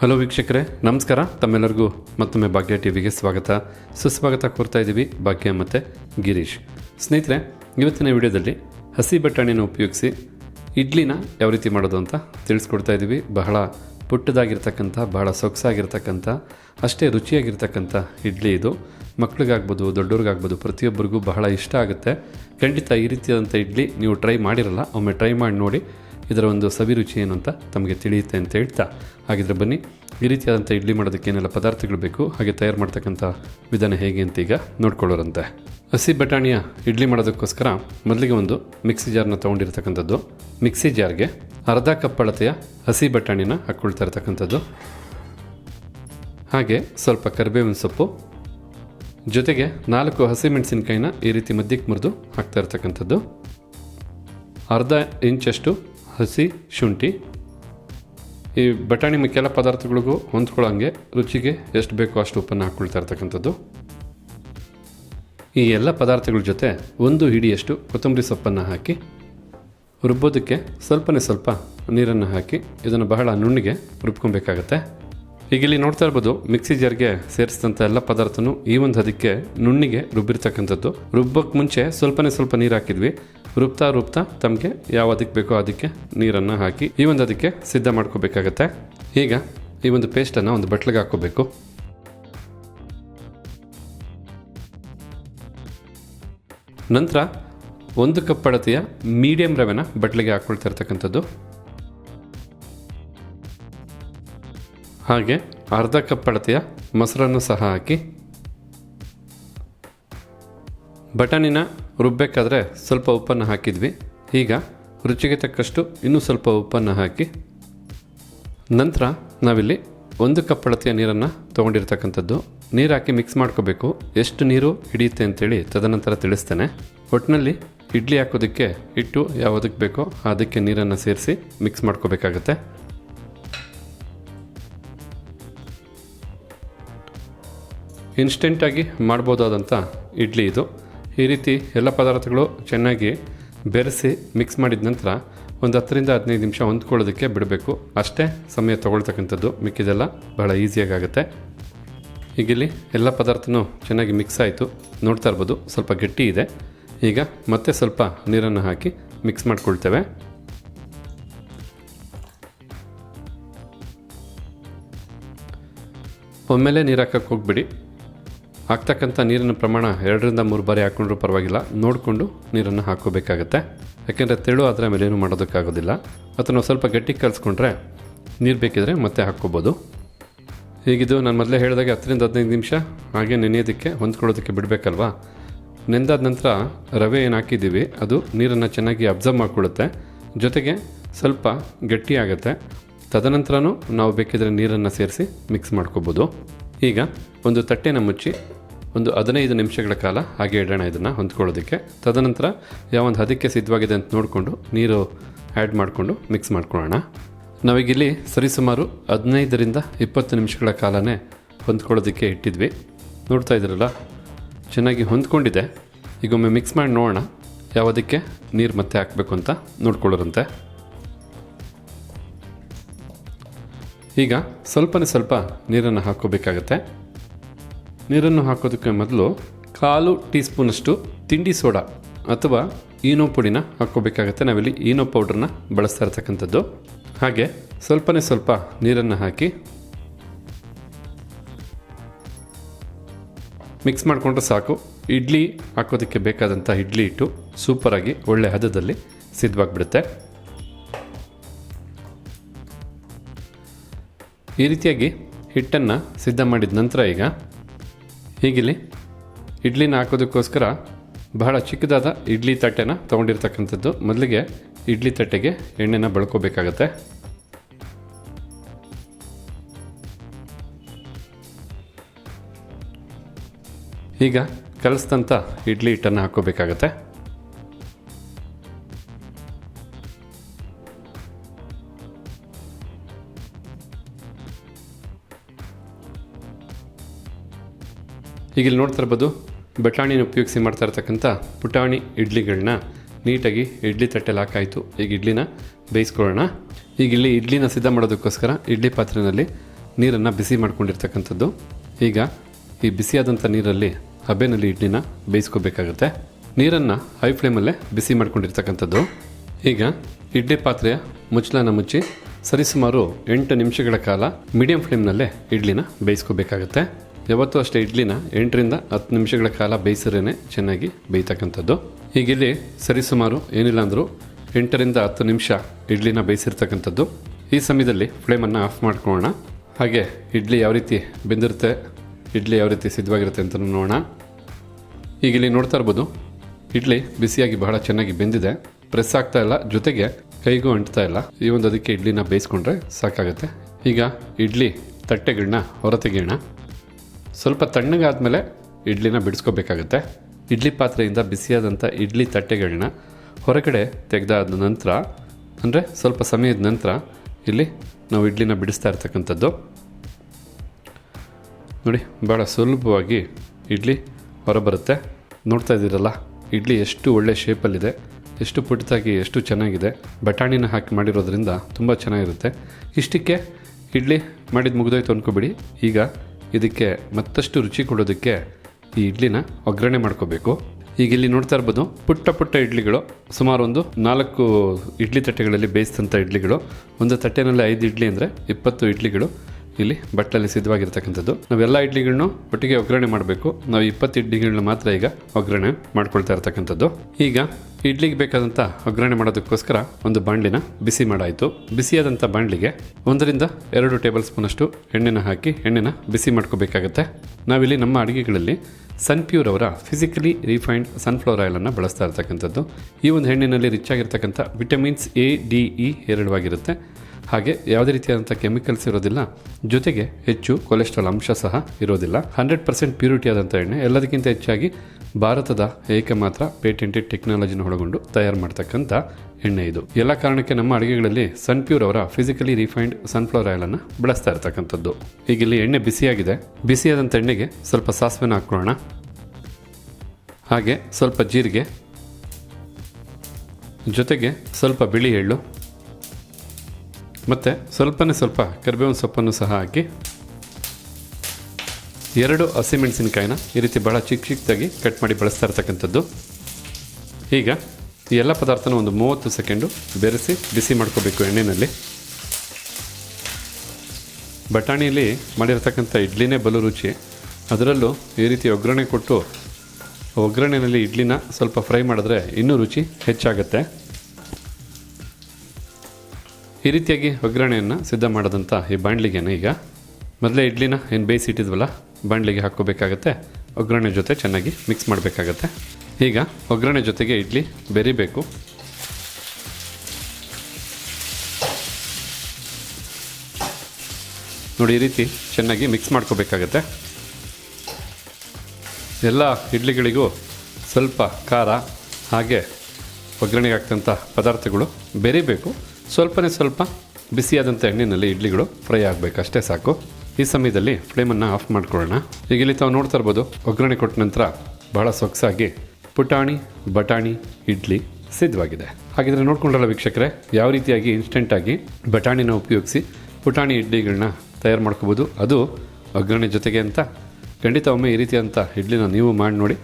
Hello ವೀಕ್ಷಕರೇ, ನಮಸ್ಕಾರ. ತಮ್ಮೆಲ್ಲರಿಗೂ ಮತ್ತೊಮ್ಮೆ ಭಾಗ್ಯ ಟಿವಿಗೆ ಸ್ವಾಗತ. ಸುಸ್ವಾಗತ ಕೋರ್ತಾ ಇದ್ದೀವಿ ಭಾಗ್ಯ ಮತ್ತು ಗಿರೀಶ್. ಸ್ನೇಹಿತರೆ, ಇವತ್ತಿನ ವಿಡಿಯೋದಲ್ಲಿ ಹಸಿ ಬಟಾಣಿನ ಉಪಯೋಗಿಸಿ ಇಡ್ಲಿನ ಯಾವ ರೀತಿ ಮಾಡೋದು ಅಂತ ತಿಳಿಸ್ಕೊಡ್ತಾ ಇದ್ದೀವಿ. ಬಹಳ ಪುಟ್ಟದಾಗಿರ್ತಕ್ಕಂಥ, ಬಹಳ ಸೊಗಸಾಗಿರ್ತಕ್ಕಂಥ, ಅಷ್ಟೇ ರುಚಿಯಾಗಿರ್ತಕ್ಕಂಥ ಇಡ್ಲಿ ಇದು. ಮಕ್ಳಿಗಾಗ್ಬೋದು ದೊಡ್ಡವ್ರಿಗಾಗ್ಬೋದು ಪ್ರತಿಯೊಬ್ಬರಿಗೂ ಬಹಳ ಇಷ್ಟ ಆಗುತ್ತೆ. ಖಂಡಿತ ಈ ರೀತಿಯಾದಂಥ ಇಡ್ಲಿ ನೀವು ಟ್ರೈ ಮಾಡಿರಲ್ಲ, ಒಮ್ಮೆ ಟ್ರೈ ಮಾಡಿ ನೋಡಿ. ಇದರ ಒಂದು ಸವಿರುಚಿ ಏನು ಅಂತ ತಮಗೆ ತಿಳಿಯುತ್ತೆ ಅಂತ ಹೇಳ್ತಾ, ಹಾಗಿದ್ರೆ ಬನ್ನಿ. ಈ ರೀತಿಯಾದಂಥ ಇಡ್ಲಿ ಮಾಡೋದಕ್ಕೆ ಏನೆಲ್ಲ ಪದಾರ್ಥಗಳು ಬೇಕು, ಹಾಗೆ ತಯಾರು ಮಾಡ್ತಕ್ಕಂಥ ವಿಧಾನ ಹೇಗೆ ಅಂತ ಈಗ ನೋಡ್ಕೊಳ್ಳೋರಂತೆ. ಹಸಿ ಬಟಾಣಿಯ ಇಡ್ಲಿ ಮಾಡೋದಕ್ಕೋಸ್ಕರ ಮೊದಲಿಗೆ ಒಂದು ಮಿಕ್ಸಿ ಜಾರ್ನ ತೊಗೊಂಡಿರ್ತಕ್ಕಂಥದ್ದು. ಮಿಕ್ಸಿ ಜಾರ್ಗೆ ಅರ್ಧ ಕಪ್ ಅಳತೆಯ ಹಸಿ ಬಟಾಣಿನ ಹಾಕ್ಕೊಳ್ತಾ ಇರ್ತಕ್ಕಂಥದ್ದು. ಹಾಗೆ ಸ್ವಲ್ಪ ಕರಿಬೇವಿನ ಸೊಪ್ಪು. ಜೊತೆಗೆ ನಾಲ್ಕು ಹಸಿಮೆಣಸಿನ್ಕಾಯಿನ ಈ ರೀತಿ ಮಧ್ಯಕ್ಕೆ ಮುರಿದು ಹಾಕ್ತಾ ಇರ್ತಕ್ಕಂಥದ್ದು. ಅರ್ಧ ಇಂಚಷ್ಟು ಹಸಿ, ಶುಂಠಿ. ಈ ಬಟಾಣಿ ಮಿಕ್ಕೆಲ್ಲ ಪದಾರ್ಥಗಳಿಗೂ ಹೊಂದ್ಕೊಳ್ಳೋಂಗೆ ರುಚಿಗೆ ಎಷ್ಟು ಬೇಕೋ ಅಷ್ಟು ಉಪ್ಪನ್ನು ಹಾಕ್ಕೊಳ್ತಾ ಇರ್ತಕ್ಕಂಥದ್ದು. ಈ ಎಲ್ಲ ಪದಾರ್ಥಗಳ ಜೊತೆ ಒಂದು ಹಿಡಿಯಷ್ಟು ಕೊತ್ತಂಬರಿ ಸೊಪ್ಪನ್ನು ಹಾಕಿ, ರುಬ್ಬೋದಕ್ಕೆ ಸ್ವಲ್ಪನೇ ಸ್ವಲ್ಪ ನೀರನ್ನು ಹಾಕಿ ಇದನ್ನು ಬಹಳ ನುಣ್ಣಿಗೆ ರುಬ್ಕೊಬೇಕಾಗತ್ತೆ. ಈಗ ಇಲ್ಲಿ ನೋಡ್ತಾ ಇರ್ಬೋದು, ಮಿಕ್ಸಿ ಜಾರ್ಗೆ ಸೇರಿಸಿದಂಥ ಎಲ್ಲ ಪದಾರ್ಥನೂ ಈ ಒಂದು ಅದಕ್ಕೆ ನುಣ್ಣಿಗೆ ರುಬ್ಬಿರ್ತಕ್ಕಂಥದ್ದು. ರುಬ್ಬಕ್ಕೆ ಮುಂಚೆ ಸ್ವಲ್ಪನೇ ಸ್ವಲ್ಪ ನೀರು ಹಾಕಿದ್ವಿ. ರುಬ್ತಾ ರುಬ್ತಾ ತಮಗೆ ಯಾವ ಅದಕ್ಕೆ ಬೇಕೋ ಅದಕ್ಕೆ ನೀರನ್ನು ಹಾಕಿ ಈ ಒಂದು ಅದಕ್ಕೆ ಸಿದ್ಧ ಮಾಡ್ಕೋಬೇಕಾಗತ್ತೆ. ಈಗ ಈ ಒಂದು ಪೇಸ್ಟನ್ನು ಒಂದು ಬಟ್ಲಿಗೆ ಹಾಕ್ಕೋಬೇಕು. ನಂತರ ಒಂದು ಕಪ್ ಅಳತೆಯ ಮೀಡಿಯಂ ರವೆನ ಬಟ್ಲಿಗೆ ಹಾಕ್ಕೊಳ್ತಾ ಇರ್ತಕ್ಕಂಥದ್ದು. ಹಾಗೆ ಅರ್ಧ ಕಪ್ ಅಳತೆಯ ಮೊಸರನ್ನು ಸಹ ಹಾಕಿ ಬಟಾಣಿನ ರುಬ್ಬೇಕಾದ್ರೆ ಸ್ವಲ್ಪ ಉಪ್ಪನ್ನು ಹಾಕಿದ್ವಿ. ಈಗ ರುಚಿಗೆ ತಕ್ಕಷ್ಟು ಇನ್ನೂ ಸ್ವಲ್ಪ ಉಪ್ಪನ್ನು ಹಾಕಿ ನಂತರ ನಾವಿಲ್ಲಿ ಒಂದು ಕಪ್ ಅಳತೆಯ ನೀರನ್ನು ತೊಗೊಂಡಿರ್ತಕ್ಕಂಥದ್ದು. ನೀರು ಹಾಕಿ ಮಿಕ್ಸ್ ಮಾಡ್ಕೋಬೇಕು. ಎಷ್ಟು ನೀರು ಹಿಡಿಯುತ್ತೆ ಅಂತೇಳಿ ತದನಂತರ ತಿಳಿಸ್ತೇನೆ. ಒಟ್ಟಿನಲ್ಲಿ ಇಡ್ಲಿ ಹಾಕೋದಕ್ಕೆ ಹಿಟ್ಟು ಯಾವುದಕ್ಕೆ ಬೇಕೋ ಅದಕ್ಕೆ ನೀರನ್ನು ಸೇರಿಸಿ ಮಿಕ್ಸ್ ಮಾಡ್ಕೋಬೇಕಾಗತ್ತೆ. ಇನ್ಸ್ಟೆಂಟಾಗಿ ಮಾಡ್ಬೋದಾದಂಥ ಇಡ್ಲಿ ಇದು. ಈ ರೀತಿ ಎಲ್ಲ ಪದಾರ್ಥಗಳು ಚೆನ್ನಾಗಿ ಬೆರೆಸಿ ಮಿಕ್ಸ್ ಮಾಡಿದ ನಂತರ ಒಂದು ಹತ್ತರಿಂದ ಹದಿನೈದು ನಿಮಿಷ ಹೊಂದ್ಕೊಳ್ಳೋದಕ್ಕೆ ಬಿಡಬೇಕು. ಅಷ್ಟೇ ಸಮಯ ತೊಗೊಳ್ತಕ್ಕಂಥದ್ದು ಮಿಕ್ಕಿದೆಲ್ಲ ಬಹಳ ಈಸಿಯಾಗುತ್ತೆ ಆಗುತ್ತೆ ಈಗ ಇಲ್ಲಿ ಎಲ್ಲ ಪದಾರ್ಥನೂ ಚೆನ್ನಾಗಿ ಮಿಕ್ಸ್ ಆಯಿತು. ನೋಡ್ತಾ ಇರ್ಬೋದು, ಸ್ವಲ್ಪ ಗಟ್ಟಿ ಇದೆ. ಈಗ ಮತ್ತೆ ಸ್ವಲ್ಪ ನೀರನ್ನು ಹಾಕಿ ಮಿಕ್ಸ್ ಮಾಡ್ಕೊಳ್ತೇವೆ. ಒಮ್ಮೆಲೆ ನೀರು ಹಾಕಕ್ಕೆ ಹೋಗ್ಬಿಡಿ. ಹಾಕ್ತಕ್ಕಂಥ ನೀರಿನ ಪ್ರಮಾಣ ಎರಡರಿಂದ ಮೂರು ಬಾರಿ ಹಾಕ್ಕೊಂಡ್ರೂ ಪರವಾಗಿಲ್ಲ. ನೋಡಿಕೊಂಡು ನೀರನ್ನು ಹಾಕೋಬೇಕಾಗತ್ತೆ. ಯಾಕೆಂದರೆ ತೆಳು ಆದರೆ ಮೇಲೆ ಏನು ಮಾಡೋದಕ್ಕಾಗೋದಿಲ್ಲ. ಅಥವಾ ನಾವು ಸ್ವಲ್ಪ ಗಟ್ಟಿಗೆ ಕಲಿಸ್ಕೊಂಡ್ರೆ ನೀರು ಬೇಕಿದ್ರೆ ಮತ್ತೆ ಹಾಕ್ಕೋಬೋದು. ಹೀಗಿದು ನಾನು ಮೊದಲೇ ಹೇಳಿದಾಗೆ ಹತ್ತರಿಂದ ಹದಿನೈದು ನಿಮಿಷ ಹಾಗೆ ನೆನೆಯೋದಕ್ಕೆ, ಹೊಂದ್ಕೊಳ್ಳೋದಕ್ಕೆ ಬಿಡಬೇಕಲ್ವಾ? ನೆಂದಾದ ನಂತರ ರವೆ ಏನು ಹಾಕಿದ್ದೀವಿ, ಅದು ನೀರನ್ನು ಚೆನ್ನಾಗಿ ಅಬ್ಸರ್ವ್ ಮಾಡಿಕೊಳ್ಳುತ್ತೆ. ಜೊತೆಗೆ ಸ್ವಲ್ಪ ಗಟ್ಟಿ ಆಗುತ್ತೆ. ತದನಂತರನೂ ನಾವು ಬೇಕಿದ್ರೆ ನೀರನ್ನು ಸೇರಿಸಿ ಮಿಕ್ಸ್ ಮಾಡ್ಕೋಬೋದು. ಈಗ ಒಂದು ತಟ್ಟೆನ ಮುಚ್ಚಿ ಒಂದು ಹದಿನೈದು ನಿಮಿಷಗಳ ಕಾಲ ಹಾಗೆ ಇಡೋಣ ಇದನ್ನು ಹೊಂದ್ಕೊಳ್ಳೋದಕ್ಕೆ. ತದನಂತರ ಯಾವೊಂದು ಹದಕ್ಕೆ ಸಿದ್ಧವಾಗಿದೆ ಅಂತ ನೋಡಿಕೊಂಡು ನೀರು ಆ್ಯಡ್ ಮಾಡಿಕೊಂಡು ಮಿಕ್ಸ್ ಮಾಡ್ಕೊಳ್ಳೋಣ. ನಾವೀಗಿಲ್ಲಿ ಸರಿಸುಮಾರು ಹದಿನೈದರಿಂದ ಇಪ್ಪತ್ತು ನಿಮಿಷಗಳ ಕಾಲನೇ ಹೊಂದ್ಕೊಳ್ಳೋದಕ್ಕೆ ಇಟ್ಟಿದ್ವಿ. ನೋಡ್ತಾ ಇದ್ದೀರಲ್ಲ, ಚೆನ್ನಾಗಿ ಹೊಂದ್ಕೊಂಡಿದೆ. ಈಗೊಮ್ಮೆ ಮಿಕ್ಸ್ ಮಾಡಿ ನೋಡೋಣ ಯಾವುದಕ್ಕೆ ನೀರು ಮತ್ತೆ ಹಾಕಬೇಕು ಅಂತ ನೋಡ್ಕೊಳ್ಳೋರಂತೆ. ಈಗ ಸ್ವಲ್ಪನೇ ಸ್ವಲ್ಪ ನೀರನ್ನು ಹಾಕೋಬೇಕಾಗತ್ತೆ ನೀರನ್ನು ಹಾಕೋದಕ್ಕೆ ಮೊದಲು ಕಾಲು ಟೀ ಸ್ಪೂನಷ್ಟು ತಿಂಡಿ ಸೋಡಾ ಅಥವಾ ಈನೋ ಪುಡಿನ ಹಾಕ್ಕೋಬೇಕಾಗತ್ತೆ. ನಾವಿಲ್ಲಿ ಈನೋ ಪೌಡ್ರನ್ನ ಬಳಸ್ತಾ ಇರ್ತಕ್ಕಂಥದ್ದು. ಹಾಗೆ ಸ್ವಲ್ಪನೇ ಸ್ವಲ್ಪ ನೀರನ್ನು ಹಾಕಿ ಮಿಕ್ಸ್ ಮಾಡಿಕೊಂಡ್ರೆ ಸಾಕು. ಇಡ್ಲಿ ಹಾಕೋದಕ್ಕೆ ಬೇಕಾದಂಥ ಇಡ್ಲಿ ಹಿಟ್ಟು ಸೂಪರಾಗಿ ಒಳ್ಳೆ ಹದದಲ್ಲಿ ಸಿದ್ಧವಾಗಿಬಿಡುತ್ತೆ. ಈ ರೀತಿಯಾಗಿ ಹಿಟ್ಟನ್ನು ಸಿದ್ಧ ಮಾಡಿದ ನಂತರ ಈಗ ಹೀಗಿಲ್ಲಿ ಇಡ್ಲಿನ ಹಾಕೋದಕ್ಕೋಸ್ಕರ ಬಹಳ ಚಿಕ್ಕದಾದ ಇಡ್ಲಿ ತಟ್ಟೆನ ತೊಗೊಂಡಿರ್ತಕ್ಕಂಥದ್ದು. ಮೊದಲಿಗೆ ಇಡ್ಲಿ ತಟ್ಟೆಗೆ ಎಣ್ಣೆನ ಬಳ್ಕೋಬೇಕಾಗತ್ತೆ. ಈಗ ಕಲಿಸಿದಂಥ ಇಡ್ಲಿ ಹಿಟ್ಟನ್ನು ಹಾಕೋಬೇಕಾಗತ್ತೆ ಈಗ ಇಲ್ಲಿ ನೋಡ್ತಾ ಇರ್ಬೋದು, ಬಟಾಣಿನ ಉಪಯೋಗಿಸಿ ಮಾಡ್ತಾ ಇರ್ತಕ್ಕಂಥ ಪುಟಾಣಿ ಇಡ್ಲಿಗಳನ್ನ ನೀಟಾಗಿ ಇಡ್ಲಿ ತಟ್ಟೆಲಿ ಹಾಕಾಯಿತು. ಈಗ ಇಡ್ಲಿನ ಬೇಯಿಸ್ಕೊಳ್ಳೋಣ. ಈಗ ಇಲ್ಲಿ ಇಡ್ಲಿನ ಸಿದ್ಧ ಮಾಡೋದಕ್ಕೋಸ್ಕರ ಇಡ್ಲಿ ಪಾತ್ರೆಯಲ್ಲಿ ನೀರನ್ನು ಬಿಸಿ ಮಾಡ್ಕೊಂಡಿರ್ತಕ್ಕಂಥದ್ದು. ಈಗ ಈ ಬಿಸಿಯಾದಂಥ ನೀರಲ್ಲಿ ಹಬೆನಲ್ಲಿ ಇಡ್ಲಿನ ಬೇಯಿಸ್ಕೋಬೇಕಾಗುತ್ತೆ. ನೀರನ್ನು ಹೈ ಫ್ಲೇಮಲ್ಲೇ ಬಿಸಿ ಮಾಡ್ಕೊಂಡಿರ್ತಕ್ಕಂಥದ್ದು. ಈಗ ಇಡ್ಲಿ ಪಾತ್ರೆಯ ಮುಚ್ಚಲನ್ನು ಮುಚ್ಚಿ ಸರಿಸುಮಾರು ಎಂಟು ನಿಮಿಷಗಳ ಕಾಲ ಮೀಡಿಯಂ ಫ್ಲೇಮ್ನಲ್ಲೇ ಇಡ್ಲಿನ ಬೇಯಿಸ್ಕೋಬೇಕಾಗತ್ತೆ. ಯಾವತ್ತೂ ಅಷ್ಟೇ ಇಡ್ಲಿನ ಎಂಟರಿಂದ ಹತ್ತು ನಿಮಿಷಗಳ ಕಾಲ ಬೇಯಿಸಿದ್ರೇ ಚೆನ್ನಾಗಿ ಬೇಯ್ತಕ್ಕಂಥದ್ದು. ಈಗ ಇಲ್ಲಿ ಸರಿಸುಮಾರು ಏನಿಲ್ಲ ಅಂದರೂ ಎಂಟರಿಂದ ಹತ್ತು ನಿಮಿಷ ಇಡ್ಲಿನ ಬೇಯಿಸಿರ್ತಕ್ಕಂಥದ್ದು. ಈ ಸಮಯದಲ್ಲಿ ಫ್ಲೇಮನ್ನು ಆಫ್ ಮಾಡ್ಕೊಳ್ಳೋಣ. ಹಾಗೆ ಇಡ್ಲಿ ಯಾವ ರೀತಿ ಬೆಂದಿರುತ್ತೆ, ಇಡ್ಲಿ ಯಾವ ರೀತಿ ಸಿದ್ಧವಾಗಿರುತ್ತೆ ಅಂತ ನೋಡೋಣ. ಈಗ ನೋಡ್ತಾ ಇರ್ಬೋದು, ಇಡ್ಲಿ ಬಿಸಿಯಾಗಿ ಬಹಳ ಚೆನ್ನಾಗಿ ಬೆಂದಿದೆ. ಪ್ರೆಸ್ ಆಗ್ತಾ ಇಲ್ಲ, ಜೊತೆಗೆ ಕೈಗೂ ಅಂಟ್ತಾ ಇಲ್ಲ. ಈ ಒಂದು ಅದಕ್ಕೆ ಇಡ್ಲಿನ ಬೇಯಿಸ್ಕೊಂಡ್ರೆ ಸಾಕಾಗುತ್ತೆ. ಈಗ ಇಡ್ಲಿ ತಟ್ಟೆಗಳನ್ನ ಹೊರತೆಗೆಯೋಣ. ಸ್ವಲ್ಪ ತಣ್ಣಗಾದ್ಮೇಲೆ ಇಡ್ಲಿನ ಬಿಡಿಸ್ಕೋಬೇಕಾಗತ್ತೆ. ಇಡ್ಲಿ ಪಾತ್ರೆಯಿಂದ ಬಿಸಿಯಾದಂಥ ಇಡ್ಲಿ ತಟ್ಟೆಗಳನ್ನ ಹೊರಗಡೆ ತೆಗೆದಾದ ನಂತರ, ಅಂದರೆ ಸ್ವಲ್ಪ ಸಮಯದ ನಂತರ ಇಲ್ಲಿ ನಾವು ಇಡ್ಲಿನ ಬಿಡಿಸ್ತಾ ಇರ್ತಕ್ಕಂಥದ್ದು. ನೋಡಿ ಭಾಳ ಸುಲಭವಾಗಿ ಇಡ್ಲಿ ಹೊರಬರುತ್ತೆ. ನೋಡ್ತಾ ಇದ್ದೀರಲ್ಲ, ಇಡ್ಲಿ ಎಷ್ಟು ಒಳ್ಳೆ ಶೇಪಲ್ಲಿದೆ, ಎಷ್ಟು ಪುಟ್ಟದಾಗಿ ಎಷ್ಟು ಚೆನ್ನಾಗಿದೆ. ಬಟಾಣಿನ ಹಾಕಿ ಮಾಡಿರೋದ್ರಿಂದ ತುಂಬ ಚೆನ್ನಾಗಿರುತ್ತೆ. ಇಷ್ಟಕ್ಕೆ ಇಡ್ಲಿ ಮಾಡಿದ ಮುಗಿದೋಯ್ತು ಅಂದ್ಕೊಬಿಡಿ ಈಗ ಇದಕ್ಕೆ ಮತ್ತಷ್ಟು ರುಚಿ ಕೊಡೋದಕ್ಕೆ ಈ ಇಡ್ಲಿನ ಒಗ್ಗರಣೆ ಮಾಡ್ಕೋಬೇಕು. ಈಗ ಇಲ್ಲಿ ನೋಡ್ತಾ ಇರ್ಬೋದು, ಪುಟ್ಟ ಪುಟ್ಟ ಇಡ್ಲಿಗಳು, ಸುಮಾರು ಒಂದು ನಾಲ್ಕು ಇಡ್ಲಿ ತಟ್ಟೆಗಳಲ್ಲಿ ಬೇಯಿಸಿದಂಥ ಇಡ್ಲಿಗಳು. ಒಂದು ತಟ್ಟೆನಲ್ಲಿ ಐದು ಇಡ್ಲಿ ಅಂದರೆ ಇಪ್ಪತ್ತು ಇಡ್ಲಿಗಳು ಇಲ್ಲಿ ಬಟ್ಟಲಲ್ಲಿ ಸಿದ್ಧವಾಗಿರ್ತಕ್ಕಂಥದ್ದು. ನಾವೆಲ್ಲ ಇಡ್ಲಿಗಳನ್ನು ಒಟ್ಟಿಗೆ ಒಗ್ಗರಣೆ ಮಾಡಬೇಕು. ನಾವು ಇಪ್ಪತ್ತು ಇಡ್ಲಿಗಳನ್ನ ಮಾತ್ರ ಈಗ ಒಗ್ಗರಣೆ ಮಾಡ್ಕೊಳ್ತಾ ಇರ್ತಕ್ಕಂಥದ್ದು. ಈಗ ಇಡ್ಲಿಗೆ ಬೇಕಾದಂಥ ಒಗ್ಗರಣೆ ಮಾಡೋದಕ್ಕೋಸ್ಕರ ಒಂದು ಬಾಣಲಿನ ಬಿಸಿ ಮಾಡಾಯಿತು. ಬಿಸಿಯಾದಂಥ ಬಾಣಲಿಗೆ ಒಂದರಿಂದ ಎರಡು ಟೇಬಲ್ ಸ್ಪೂನಷ್ಟು ಎಣ್ಣೆನ ಹಾಕಿ ಎಣ್ಣೆನ ಬಿಸಿ ಮಾಡ್ಕೋಬೇಕಾಗತ್ತೆ. ನಾವಿಲ್ಲಿ ನಮ್ಮ ಅಡುಗೆಗಳಲ್ಲಿ ಸನ್ಪ್ಯೂರ್ ಅವರ ಫಿಸಿಕಲಿ ರಿಫೈನ್ಡ್ ಸನ್ಫ್ಲವರ್ ಆಯಿಲನ್ನು ಬಳಸ್ತಾ ಇರ್ತಕ್ಕಂಥದ್ದು. ಈ ಒಂದು ಹೆಣ್ಣಿನಲ್ಲಿ ರಿಚ್ ಆಗಿರ್ತಕ್ಕಂಥ ವಿಟಮಿನ್ಸ್ ಎ, ಡಿ, ಇ ಎರಡವಾಗಿರುತ್ತೆ ಹಾಗೆ ಯಾವುದೇ ರೀತಿಯಾದಂಥ ಕೆಮಿಕಲ್ಸ್ ಇರೋದಿಲ್ಲ. ಜೊತೆಗೆ ಹೆಚ್ಚು ಕೊಲೆಸ್ಟ್ರಾಲ್ ಅಂಶ ಸಹ ಇರೋದಿಲ್ಲ. ಹಂಡ್ರೆಡ್ ಪರ್ಸೆಂಟ್ ಪ್ಯೂರಿಟಿ ಆದಂಥ ಎಣ್ಣೆ, ಎಲ್ಲದಕ್ಕಿಂತ ಹೆಚ್ಚಾಗಿ ಭಾರತದ ಏಕಮಾತ್ರ ಪೇಟೆಂಟೆಡ್ ಟೆಕ್ನಾಲಜಿನ ಒಳಗೊಂಡು ತಯಾರು ಮಾಡ್ತಕ್ಕಂಥ ಎಣ್ಣೆ ಇದು. ಎಲ್ಲ ಕಾರಣಕ್ಕೆ ನಮ್ಮ ಅಡುಗೆಗಳಲ್ಲಿ ಸನ್ ಪ್ಯೂರ್ ಅವರ ಫಿಸಿಕಲಿ ರಿಫೈನ್ಡ್ ಸನ್ಫ್ಲವರ್ ಆಯಿಲನ್ನು ಬಳಸ್ತಾ ಇರ್ತಕ್ಕಂಥದ್ದು. ಈಗ ಇಲ್ಲಿ ಎಣ್ಣೆ ಬಿಸಿಯಾಗಿದೆ. ಬಿಸಿಯಾದಂಥ ಎಣ್ಣೆಗೆ ಸ್ವಲ್ಪ ಸಾಸಿವೆನ ಹಾಕ್ಕೊಳ್ಳೋಣ. ಹಾಗೆ ಸ್ವಲ್ಪ ಜೀರಿಗೆ. ಜೊತೆಗೆ ಸ್ವಲ್ಪ ಬಿಳಿ ಎಳ್ಳು. ಮತ್ತು ಸ್ವಲ್ಪನೇ ಸ್ವಲ್ಪ ಕರಿಬೇವಿನ ಸೊಪ್ಪನ್ನು ಸಹ ಹಾಕಿ. ಎರಡು ಹಸಿಮೆಣಸಿನಕಾಯಿನ ಈ ರೀತಿ ಭಾಳ ಚಿಕ್ಕ ಚಿಕ್ಕದಾಗಿ ಕಟ್ ಮಾಡಿ ಬಳಸ್ತಾ ಇರ್ತಕ್ಕಂಥದ್ದು. ಈಗ ಈ ಎಲ್ಲ ಪದಾರ್ಥನ ಒಂದು ಮೂವತ್ತು ಸೆಕೆಂಡು ಬೆರೆಸಿ ಬಿಸಿ ಮಾಡ್ಕೋಬೇಕು ಎಣ್ಣೆಯಲ್ಲಿ ಬಟಾಣಿಯಲ್ಲಿ ಮಾಡಿರತಕ್ಕಂಥ ಇಡ್ಲಿನೇ ಬಲು ರುಚಿ. ಅದರಲ್ಲೂ ಈ ರೀತಿ ಒಗ್ಗರಣೆ ಕೊಟ್ಟು, ಒಗ್ಗರಣೆಯಲ್ಲಿ ಇಡ್ಲಿನ ಸ್ವಲ್ಪ ಫ್ರೈ ಮಾಡಿದ್ರೆ ಇನ್ನೂ ರುಚಿ ಹೆಚ್ಚಾಗುತ್ತೆ. ಈ ರೀತಿಯಾಗಿ ಒಗ್ಗರಣೆಯನ್ನು ಸಿದ್ಧ ಮಾಡೋದಂಥ ಈ ಬಾಣಲಿಗೆನೇ ಈಗ ಮೊದಲೇ ಇಡ್ಲಿನ ಏನು ಬೇಯಿಸಿಟ್ಟಿದ್ವಲ್ಲ ಬಾಣಲಿಗೆ ಹಾಕ್ಕೋಬೇಕಾಗತ್ತೆ. ಒಗ್ಗರಣೆ ಜೊತೆ ಚೆನ್ನಾಗಿ ಮಿಕ್ಸ್ ಮಾಡಬೇಕಾಗತ್ತೆ. ಈಗ ಒಗ್ಗರಣೆ ಜೊತೆಗೆ ಇಡ್ಲಿ ಬೆರಿಬೇಕು. ನೋಡಿ, ಈ ರೀತಿ ಚೆನ್ನಾಗಿ ಮಿಕ್ಸ್ ಮಾಡ್ಕೋಬೇಕಾಗತ್ತೆ. ಎಲ್ಲ ಇಡ್ಲಿಗಳಿಗೂ ಸ್ವಲ್ಪ ಖಾರ, ಹಾಗೆ ಒಗ್ಗರಣೆಗೆ ಆಗ್ತಂಥ ಪದಾರ್ಥಗಳು ಬೆರಿಬೇಕು. ಸ್ವಲ್ಪನೇ ಸ್ವಲ್ಪ ಬಿಸಿಯಾದಂಥ ಎಣ್ಣೆಯಲ್ಲಿ ಇಡ್ಲಿಗಳು ಫ್ರೈ ಆಗಬೇಕು, ಅಷ್ಟೇ ಸಾಕು. ಈ ಸಮಯದಲ್ಲಿ ಫ್ಲೇಮನ್ನು ಆಫ್ ಮಾಡ್ಕೊಳ್ಳೋಣ. ಈಗ ಇಲ್ಲಿ ತಾವು ನೋಡ್ತಾ ಇರ್ಬೋದು, ಒಗ್ಗರಣೆ ಕೊಟ್ಟ ನಂತರ ಬಹಳ ಸೊಗಸಾಗಿ ಪುಟಾಣಿ, ಬಟಾಣಿ, ಇಡ್ಲಿ ಸಿದ್ಧವಾಗಿದೆ. ಹಾಗಿದ್ರೆ ನೋಡ್ಕೊಂಡ್ರಲ್ಲ ವೀಕ್ಷಕರೇ, ಯಾವ ರೀತಿಯಾಗಿ ಇನ್ಸ್ಟೆಂಟಾಗಿ ಬಟಾಣಿನ ಉಪಯೋಗಿಸಿ ಪುಟಾಣಿ ಇಡ್ಲಿಗಳನ್ನ ತಯಾರು ಮಾಡ್ಕೋಬೋದು, ಅದು ಒಗ್ಗರಣೆ ಜೊತೆಗೆ ಅಂತ ಖಂಡಿತ ಒಮ್ಮೆ ಈ ರೀತಿಯಂಥ ಇಡ್ಲಿನ ನೀವು ಮಾಡಿ ನೋಡಿ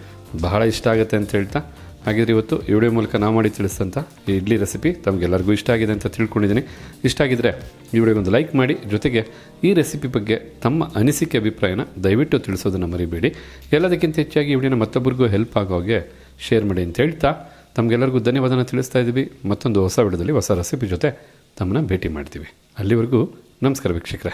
ಬಹಳ ಇಷ್ಟ ಆಗುತ್ತೆ ಅಂತ ಹೇಳ್ತಾ ಹಾಗಿದ್ರೆ ಇವತ್ತು ಈ ವಿಡಿಯೋ ಮೂಲಕ ನಾ ಮಾಡಿ ತಿಳಿಸಿದಂಥ ಈ ಇಡ್ಲಿ ರೆಸಿಪಿ ತಮಗೆಲ್ಲರಿಗೂ ಇಷ್ಟ ಆಗಿದೆ ಅಂತ ತಿಳ್ಕೊಂಡಿದ್ದೀನಿ. ಇಷ್ಟ ಆಗಿದ್ದರೆ ಈ ವಿಡಿಯೋಗೊಂದು ಲೈಕ್ ಮಾಡಿ, ಜೊತೆಗೆ ಈ ರೆಸಿಪಿ ಬಗ್ಗೆ ತಮ್ಮ ಅನಿಸಿಕೆ, ಅಭಿಪ್ರಾಯನ ದಯವಿಟ್ಟು ತಿಳಿಸೋದನ್ನು ಮರಿಬೇಡಿ. ಎಲ್ಲದಕ್ಕಿಂತ ಹೆಚ್ಚಾಗಿ ಈ ವಿಡಿಯೋನ ಮತ್ತೊಬ್ಬರಿಗೂ ಹೆಲ್ಪ್ ಆಗೋ ಹಾಗೆ ಶೇರ್ ಮಾಡಿ ಅಂತ ಹೇಳ್ತಾ ತಮಗೆಲ್ಲರಿಗೂ ಧನ್ಯವಾದನ ತಿಳಿಸ್ತಾ ಇದ್ದೀವಿ. ಮತ್ತೊಂದು ಹೊಸ ವಿಡಿಯೋದಲ್ಲಿ ಹೊಸ ರೆಸಿಪಿ ಜೊತೆ ತಮ್ಮನ್ನ ಭೇಟಿ ಮಾಡ್ತೀವಿ. ಅಲ್ಲಿವರೆಗೂ ನಮಸ್ಕಾರ ವೀಕ್ಷಕರೇ.